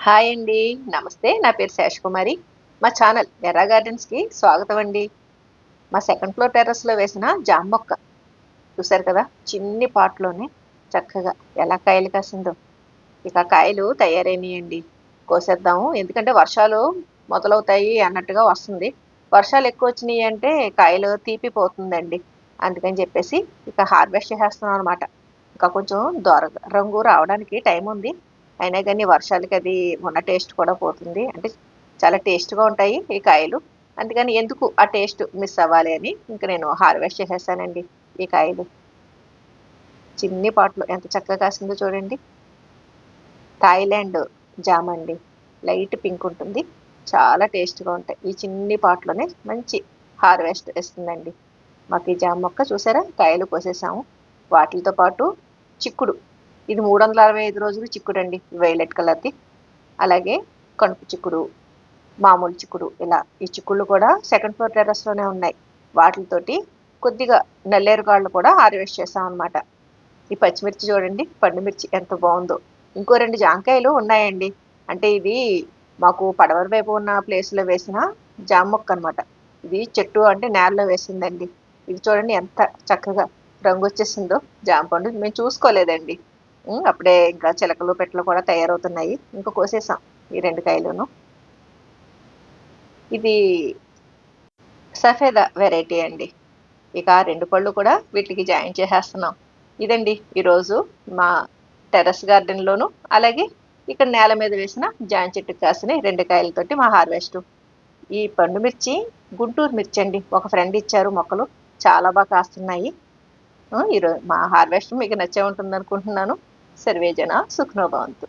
Hi అండి. నమస్తే. నా పేరు శేషకుమారి మా ఛానల్ ఎర్రా గార్డెన్స్కి స్వాగతం అండి. మా సెకండ్ ఫ్లోర్ టెర్రస్లో వేసిన జామ మొక్క. చూసారు కదా? చిన్ని పాట్లోనే చక్కగా ఎలా కాయలు కాసిందో. ఇక కాయలు తయారైనాయండి. కోసేద్దాము. ఎందుకంటే వర్షాలు మొదలవుతాయి అన్నట్టుగా వస్తుంది. వర్షాలు ఎక్కువ వచ్చినాయి అంటే కాయలు తీపిపోతుందండి. అందుకని చెప్పేసి ఇక హార్వెస్ట్ చేసేస్తున్నాం అనమాట ఇంకా కొంచెం దొర రంగు రావడానికి టైం ఉంది. అయినా కానీ వర్షాలకి అది ఉన్న టేస్ట్ కూడా పోతుంది. అంటే చాలా టేస్ట్గా ఉంటాయి ఈ కాయలు. అందుకని ఎందుకు ఆ టేస్ట్ మిస్ అవ్వాలి అని ఇంకా నేను హార్వెస్ట్ చేసేసానండి ఈ కాయలు. చిన్ని పాటలు ఎంత చక్కగా కాసిందో చూడండి. థాయిలాండ్ జామ అండి. లైట్ పింక్ ఉంటుంది. చాలా టేస్ట్గా ఉంటాయి. ఈ చిన్ని పాటలోనే మంచి హార్వెస్ట్ ఇస్తుందండి మాకు ఈ జామ మొక్క చూసారా? కాయలు కోసేసాము. వాటితో పాటు చిక్కుడు ఇది మూడు వందల అరవై ఐదు రోజులు చిక్కుడు అండి వైలెట్ కలర్ది. అలాగే కణుపు చిక్కుడు మామూలు చిక్కుడు ఇలా ఈ చిక్కుళ్ళు కూడా సెకండ్ ఫ్లోర్ టెర్రస్లోనే ఉన్నాయి. వాటితోటి కొద్దిగా నల్లేరు కాళ్ళు కూడా హార్వెస్ట్ చేసాం అనమాట ఈ పచ్చిమిర్చి చూడండి పండుమిర్చి ఎంత బాగుందో. ఇంకో రెండు జాంకాయలు ఉన్నాయండి. అంటే ఇది మాకు పడవర వైపు ఉన్న ప్లేస్లో వేసిన జామ మొక్క అనమాట ఇది చెట్టు అంటే నేలలో వేసిందండి. ఇది చూడండి ఎంత చక్కగా రంగు వచ్చేసిందో జామ పండు. మేము చూసుకోలేదండి. అప్పుడే ఇంకా చిలకలు పెట్టలు కూడా తయారవుతున్నాయి. ఇంకా కోసేసాం ఈ రెండు కాయలును. ఇది సఫేదా వెరైటీ అండి. ఇక రెండు పళ్ళు కూడా వీటికి జాయిన్ చేసేస్తున్నాం. ఇదండి ఈరోజు మా టెర్రస్ గార్డెన్లోను అలాగే ఇక్కడ నేల మీద వేసిన జాయిన్ చెట్టు కాసిన రెండు కాయలతోటి మా హార్వెస్ట్. ఈ పండు మిర్చి గుంటూరు మిర్చి అండి. ఒక ఫ్రెండ్ ఇచ్చారు మొక్కలు. చాలా బాగా కాస్తున్నాయి. ఈరోజు మా హార్వెస్ట్ మీకు నచ్చే ఉంటుంది అనుకుంటున్నాను सर्वे जना सुखनो भवन्तु।